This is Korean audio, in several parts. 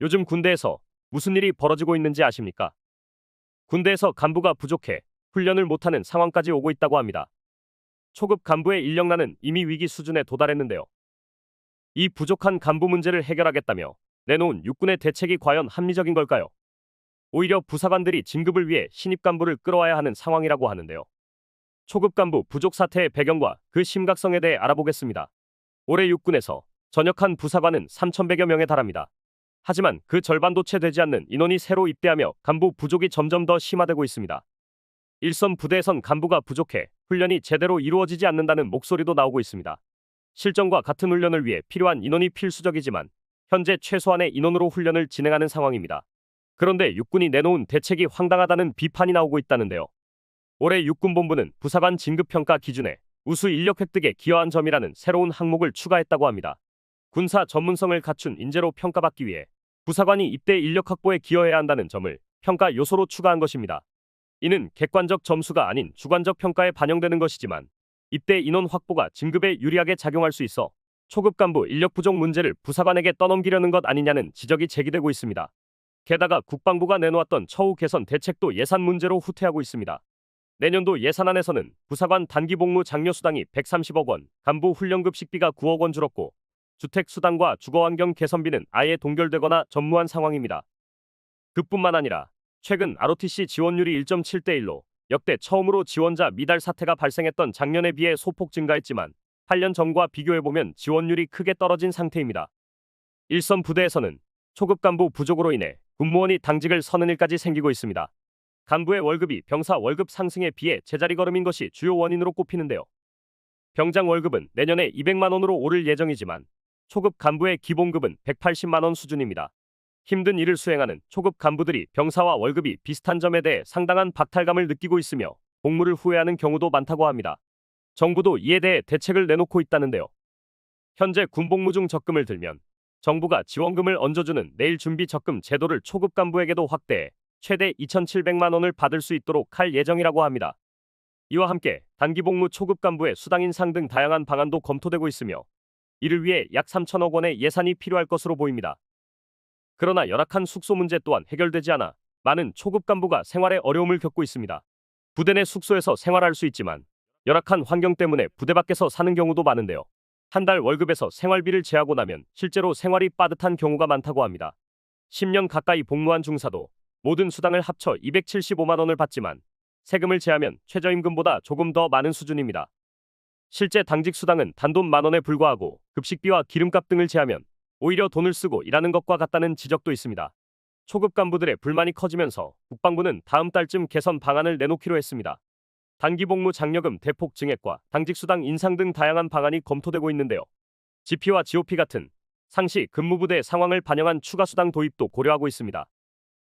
요즘 군대에서 무슨 일이 벌어지고 있는지 아십니까? 군대에서 간부가 부족해 훈련을 못하는 상황까지 오고 있다고 합니다. 초급 간부의 인력난은 이미 위기 수준에 도달했는데요. 이 부족한 간부 문제를 해결하겠다며 내놓은 육군의 대책이 과연 합리적인 걸까요? 오히려 부사관들이 진급을 위해 신입 간부를 끌어와야 하는 상황이라고 하는데요. 초급 간부 부족 사태의 배경과 그 심각성에 대해 알아보겠습니다. 올해 육군에서 전역한 부사관은 3,100여 명에 달합니다. 하지만 그 절반도 채 되지 않는 인원이 새로 입대하며 간부 부족이 점점 더 심화되고 있습니다. 일선 부대에선 간부가 부족해 훈련이 제대로 이루어지지 않는다는 목소리도 나오고 있습니다. 실전과 같은 훈련을 위해 필요한 인원이 필수적이지만 현재 최소한의 인원으로 훈련을 진행하는 상황입니다. 그런데 육군이 내놓은 대책이 황당하다는 비판이 나오고 있다는데요. 올해 육군본부는 부사관 진급평가 기준에 우수 인력 획득에 기여한 점이라는 새로운 항목을 추가했다고 합니다. 군사 전문성을 갖춘 인재로 평가받기 위해 부사관이 입대 인력 확보에 기여해야 한다는 점을 평가 요소로 추가한 것입니다. 이는 객관적 점수가 아닌 주관적 평가에 반영되는 것이지만 입대 인원 확보가 진급에 유리하게 작용할 수 있어 초급 간부 인력 부족 문제를 부사관에게 떠넘기려는 것 아니냐는 지적이 제기되고 있습니다. 게다가 국방부가 내놓았던 처우 개선 대책도 예산 문제로 후퇴하고 있습니다. 내년도 예산안에서는 부사관 단기 복무 장려 수당이 130억 원, 간부 훈련급 식비가 9억 원 줄었고 주택 수당과 주거 환경 개선비는 아예 동결되거나 전무한 상황입니다. 그뿐만 아니라 최근 ROTC 지원율이 1.7대 1로 역대 처음으로 지원자 미달 사태가 발생했던 작년에 비해 소폭 증가했지만 8년 전과 비교해보면 지원율이 크게 떨어진 상태입니다. 일선 부대에서는 초급 간부 부족으로 인해 군무원이 당직을 서는 일까지 생기고 있습니다. 간부의 월급이 병사 월급 상승에 비해 제자리 걸음인 것이 주요 원인으로 꼽히는데요. 병장 월급은 내년에 200만 원으로 오를 예정이지만 초급 간부의 기본급은 180만 원 수준입니다. 힘든 일을 수행하는 초급 간부들이 병사와 월급이 비슷한 점에 대해 상당한 박탈감을 느끼고 있으며 복무를 후회하는 경우도 많다고 합니다. 정부도 이에 대해 대책을 내놓고 있다는데요. 현재 군복무 중 적금을 들면 정부가 지원금을 얹어주는 내일 준비 적금 제도를 초급 간부에게도 확대해 최대 2,700만 원을 받을 수 있도록 할 예정이라고 합니다. 이와 함께 단기 복무 초급 간부의 수당 인상 등 다양한 방안도 검토되고 있으며 이를 위해 약 3천억 원의 예산이 필요할 것으로 보입니다. 그러나 열악한 숙소 문제 또한 해결되지 않아 많은 초급 간부가 생활에 어려움을 겪고 있습니다. 부대 내 숙소에서 생활할 수 있지만 열악한 환경 때문에 부대 밖에서 사는 경우도 많은데요. 한 달 월급에서 생활비를 제하고 나면 실제로 생활이 빠듯한 경우가 많다고 합니다. 10년 가까이 복무한 중사도 모든 수당을 합쳐 275만 원을 받지만 세금을 제하면 최저임금보다 조금 더 많은 수준입니다. 실제 당직 수당은 단돈 만 원에 불과하고 급식비와 기름값 등을 제하면 오히려 돈을 쓰고 일하는 것과 같다는 지적도 있습니다. 초급 간부들의 불만이 커지면서 국방부는 다음 달쯤 개선 방안을 내놓기로 했습니다. 단기 복무 장려금 대폭 증액과 당직 수당 인상 등 다양한 방안이 검토되고 있는데요. GP와 GOP 같은 상시 근무부대 상황을 반영한 추가 수당 도입도 고려하고 있습니다.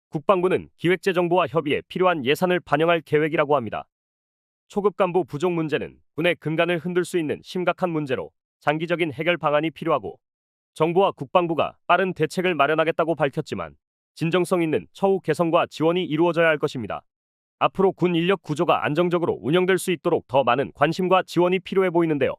국방부는 기획재정부와 협의해 필요한 예산을 반영할 계획이라고 합니다. 초급 간부 부족 문제는 군의 근간을 흔들 수 있는 심각한 문제로 장기적인 해결 방안이 필요하고 정부와 국방부가 빠른 대책을 마련하겠다고 밝혔지만 진정성 있는 처우 개선과 지원이 이루어져야 할 것입니다. 앞으로 군 인력 구조가 안정적으로 운영될 수 있도록 더 많은 관심과 지원이 필요해 보이는데요.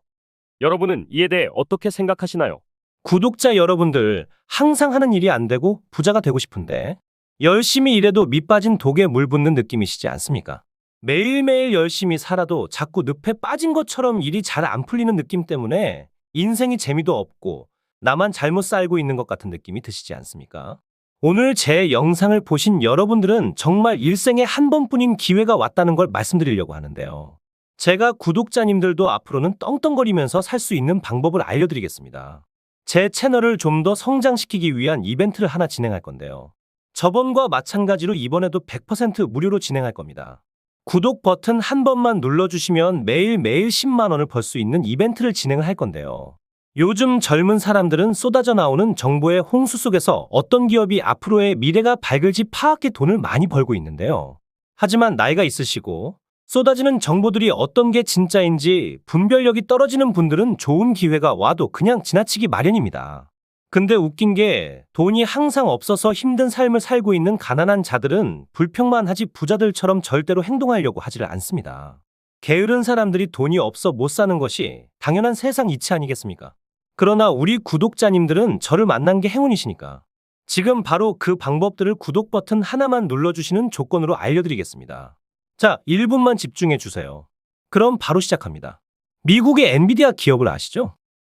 여러분은 이에 대해 어떻게 생각하시나요? 구독자 여러분들, 항상 하는 일이 안 되고 부자가 되고 싶은데, 열심히 일해도 밑 빠진 독에 물 붓는 느낌이시지 않습니까? 매일매일 열심히 살아도 자꾸 늪에 빠진 것처럼 일이 잘 안 풀리는 느낌 때문에 인생이 재미도 없고 나만 잘못 살고 있는 것 같은 느낌이 드시지 않습니까? 오늘 제 영상을 보신 여러분들은 정말 일생에 한 번뿐인 기회가 왔다는 걸 말씀드리려고 하는데요. 제가 구독자님들도 앞으로는 떵떵거리면서 살 수 있는 방법을 알려드리겠습니다. 제 채널을 좀 더 성장시키기 위한 이벤트를 하나 진행할 건데요. 저번과 마찬가지로 이번에도 100% 무료로 진행할 겁니다. 구독 버튼 한 번만 눌러주시면 매일매일 10만 원을 벌 수 있는 이벤트를 진행을 할 건데요. 요즘 젊은 사람들은 쏟아져 나오는 정보의 홍수 속에서 어떤 기업이 앞으로의 미래가 밝을지 파악해 돈을 많이 벌고 있는데요. 하지만 나이가 있으시고 쏟아지는 정보들이 어떤 게 진짜인지 분별력이 떨어지는 분들은 좋은 기회가 와도 그냥 지나치기 마련입니다. 근데 웃긴 게 돈이 항상 없어서 힘든 삶을 살고 있는 가난한 자들은 불평만 하지 부자들처럼 절대로 행동하려고 하지를 않습니다. 게으른 사람들이 돈이 없어 못 사는 것이 당연한 세상 이치 아니겠습니까? 그러나 우리 구독자님들은 저를 만난 게 행운이시니까. 지금 바로 그 방법들을 구독 버튼 하나만 눌러주시는 조건으로 알려드리겠습니다. 자, 1분만 집중해 주세요. 그럼 바로 시작합니다. 미국의 엔비디아 기업을 아시죠?